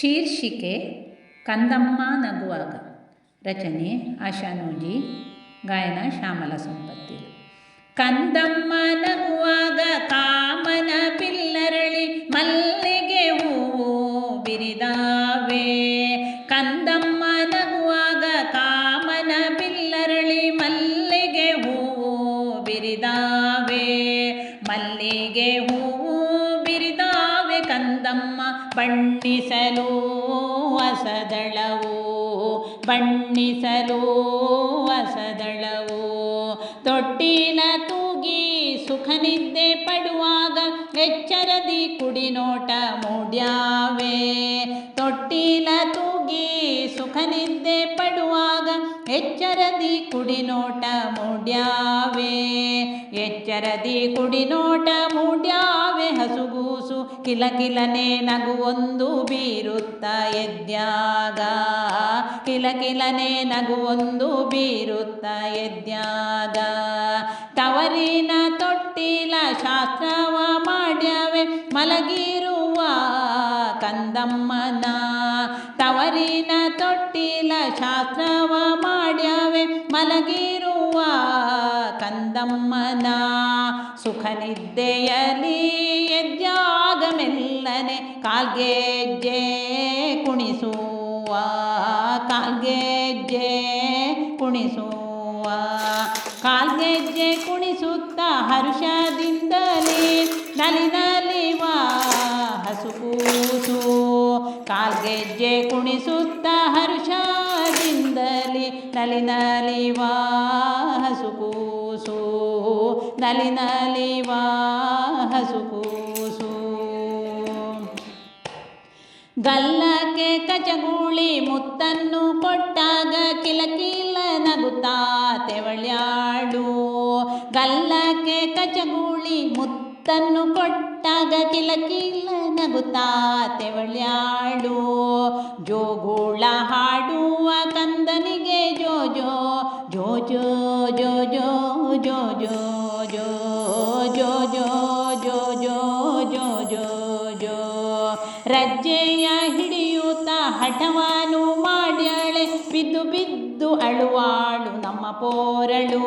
ಶೀರ್ಷಿಕೆ ಕಂದಮ್ಮ ನಗುವಾಗ. ರಚನೆ ಆಶಾನೂಜಿ, ಗಾಯನ ಶ್ಯಾಮಲ ಸಂಪತ್ತಿ. ಕಂದಮ್ಮ ನಗುವಾಗ ಕಾಮನ ಪಿಲ್ಲರಳಿ ಮಲ್ಲಿಗೆ ಹೂವು ಬಿರಿದಾವೆ. ಕಂದಮ್ಮ ನಗುವಾಗ ಕಾಮನ ಪಿಲ್ಲರಳಿ ಮಲ್ಲಿಗೆ ಹೂವು ಬಿರಿದಾವೆ. ಮಲ್ಲಿಗೆ ಹೂವು ಕಂದಮ್ಮ ಬಣ್ಣಿಸಲು ಹೊಸದಳವು ಬಣ್ಣಿಸಲು ಹೊಸದಳವು. ತೊಟ್ಟಿಲ ತೂಗಿ ಸುಖ ನಿದ್ದೆ ಪಡುವಾಗ ಎಚ್ಚರದಿ ಕುಡಿನೋಟ ಮೂಡ್ಯಾವೆ. ತೊಟ್ಟಿಲ ತೂಗಿ ಸುಖ ನಿದ್ದೆ ಪಡುವಾಗ ಎಚ್ಚರದಿ ಕುಡಿನೋಟ ಮೂಡ್ಯಾವೆ. ಎಚ್ಚರದಿ ಕುಡಿನೋಟ ಮೂಡ್ಯಾವೆ ಹಸುಗೂಸು ಕಿಲಕಿಲನೆ ನಗುವೊಂದು ಬೀರುತ್ತ ಎದ್ಯಾಗ? ಕಿಲಕಿಲನೆ ಒಂದು ಬೀರುತ್ತ ಎದ್ಯಾಗ? ತವರಿನ ತೊಟ್ಟಿಲ ಶಾಸ್ತ್ರವ ಮಾಡ್ಯವೆ, ಮಲಗಿರುವ ಕಂದಮ್ಮನ. ತವರಿನ ತೊಟ್ಟಿಲ ಶಾಸ್ತ್ರವ ಮಾಡ್ಯವೆ, ಮಲಗಿರುವ ಕಂದಮ್ಮನ. ಸುಖ ನಿದ್ದೆಯಲಿ ಎದ್ಯಾಗ ಮೆಲ್ಲನೆ ಕಾಲ್ಗೆಜ್ಜೆ ಕುಣಿಸುವ ಕಾಲ್ಗೆಜ್ಜೆ ಕುಣಿಸುವ. ಕಾಲ್ಗೆಜ್ಜೆ ಕುಣಿಸುತ್ತ ಹರ್ಷದಿಂದಲೇ ನಲಿನಲಿವ ಹಸು ಕೂಸು. ಕಾಲ್ಗೆಜ್ಜೆ ಕುಣಿಸುತ್ತ ಹರ್ಷದಿಂದಲೇ ನಲಿನಲಿವ ಹಸು ಕೂಸು. ನಲಿನಲಿವ ಹಸು ಕೂ ಗಲ್ಲಕ್ಕೆ ಕಚಗೂಳಿ ಮುತ್ತನ್ನು ಕೊಟ್ಟಾಗ ಕಿಲಕಿಲ ನಗುತ್ತಾ ತೆವಳ್ಯಾಳು. ಗಲ್ಲಕ್ಕೆ ಕಚಗೂಳಿ ಮುತ್ತನ್ನು ಕೊಟ್ಟಾಗ ಕಿಲಕಿಲ ನಗುತ್ತಾ ತೆವಳ್ಯಾಳು. ಜೋಗೂಳ ಹಾಡುವ ಕಂದನಿಗೆ ಜೋ ಜೋ ಜೋ ಜೋ ಜೋ ಜೋ ಜೋ ಜೋ ಜೋ ಜೋ ಜೋ. ರಜ್ಜೆಯ ಹಿಡಿಯುತ್ತ ಹಠವಾನು ಮಾಡ್ಯಾಳೆ, ಬಿದ್ದು ಬಿದ್ದು ಅಳುವಾಳು ನಮ್ಮ ಪೋರಳು.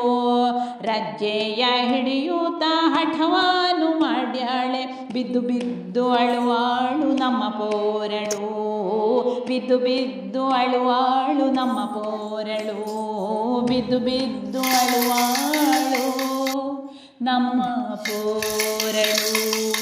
ರಜ್ಜೆಯ ಹಿಡಿಯುತ್ತ ಹಠವಾನು ಮಾಡ್ಯಾಳೆ, ಬಿದ್ದು ಬಿದ್ದು ಅಳುವಾಳು ನಮ್ಮ ಪೋರಳು. ಬಿದ್ದು ಬಿದ್ದು ಅಳುವಾಳು ನಮ್ಮ ಪೋರಳು, ಬಿದ್ದು ಬಿದ್ದು ಅಳುವಾಳು ನಮ್ಮ ಪೋರಳು.